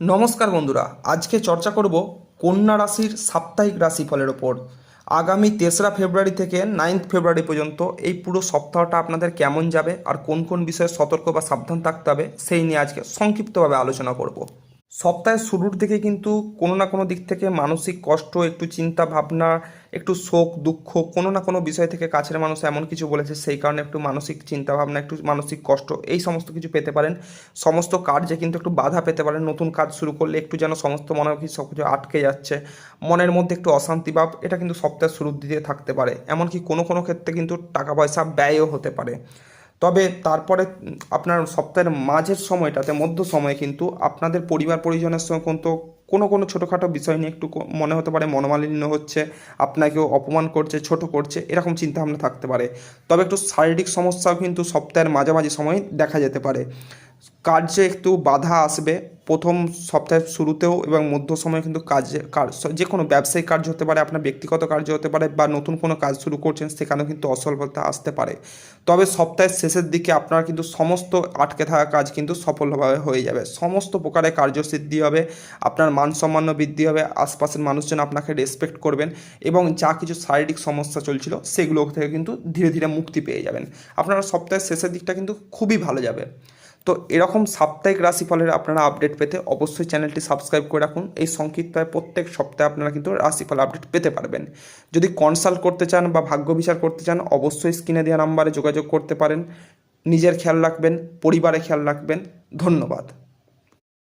নমস্কার বন্ধুরা, আজকে চর্চা করব কন্যা রাশির সাপ্তাহিক রাশিফলের ওপর। আগামী তেসরা ফেব্রুয়ারি থেকে নাইন্থ ফেব্রুয়ারি পর্যন্ত এই পুরো সপ্তাহটা আপনাদের কেমন যাবে আর কোন কোন বিষয়ে সতর্ক বা সাবধান থাকতে হবে সেই নিয়ে আজকে সংক্ষিপ্তভাবে আলোচনা করব। সপ্তাহের শুরুর দিকে কিন্তু কোনো না কোনো দিক থেকে মানসিক কষ্ট, একটু চিন্তা ভাবনা একটু শোক, দুঃখ, কোনো না কোনো বিষয় থেকে কাছের মানুষ এমন কিছু বলেছে, সেই কারণে একটু মানসিক চিন্তা ভাবনা একটু মানসিক কষ্ট, এই সমস্ত কিছু পেতে পারেন। সমস্ত কার্যে কিন্তু একটু বাধা পেতে পারেন, নতুন কাজ শুরু করলে একটু যেন সমস্ত মনে হয় সব কিছু আটকে যাচ্ছে। মনের মধ্যে একটু অশান্তি ভাব, এটা কিন্তু সপ্তাহের শুরুর দিকে থাকতে পারে। এমনকি কোনো কোনো ক্ষেত্রে কিন্তু টাকা পয়সা ব্যয়ও হতে পারে। তবে তারপরে আপনার সপ্তাহের মাঝের সময়টাতে, মধ্য সময়ে কিন্তু আপনাদের পরিবার পরিজনের সঙ্গে কিন্তু কোনো কোনো ছোটোখাটো বিষয় নিয়ে একটু মনে হতে পারে মনোমালিন্য হচ্ছে, আপনাকেও অপমান করছে, ছোট করছে, এরকম চিন্তাভাবনা থাকতে পারে। তবে একটু শারীরিক সমস্যাও কিন্তু সপ্তাহের মাঝামাঝি সময় দেখা যেতে পারে। কার্যে একটু বাধা আসবে প্রথম সপ্তাহের শুরুতেও এবং মধ্য সময়ে কিন্তু কাজে যে কোনো ব্যবসায়িক কার্য হতে পারে, আপনার ব্যক্তিগত কার্য হতে পারে বা নতুন কোনো কাজ শুরু করছেন, সেখানেও কিন্তু অসফলতা আসতে পারে। তবে সপ্তাহের শেষের দিকে আপনার কিন্তু সমস্ত আটকে থাকা কাজ কিন্তু সফলভাবে হয়ে যাবে। সমস্ত প্রকারের কার্যসিদ্ধি হবে, আপনার মান সম্মান বৃদ্ধি হবে, আশপাশের মানুষজন আপনাকে রেসপেক্ট করবেন এবং যা কিছু শারীরিক সমস্যা চলছিল, সেগুলো থেকে কিন্তু ধীরে ধীরে মুক্তি পেয়ে যাবেন। আপনারা সপ্তাহের শেষের দিকটা কিন্তু খুবই ভালো যাবে। তো এরকম সাপ্তাহিক রাশিফলের আপনারা আপডেট পেতে অবশ্যই চ্যানেলটি সাবস্ক্রাইব করে রাখুন। এই সংক্ষিপ্তভাবে প্রত্যেক সপ্তাহে আপনারা কিন্তু রাশিফল আপডেট পেতে পারবেন। যদি কনসাল্ট করতে চান বা ভাগ্য বিচার করতে চান, অবশ্যই স্ক্রিনে দেওয়া নাম্বারে যোগাযোগ করতে পারেন। নিজের খেয়াল রাখবেন পরিবারে খেয়াল রাখবেন। ধন্যবাদ।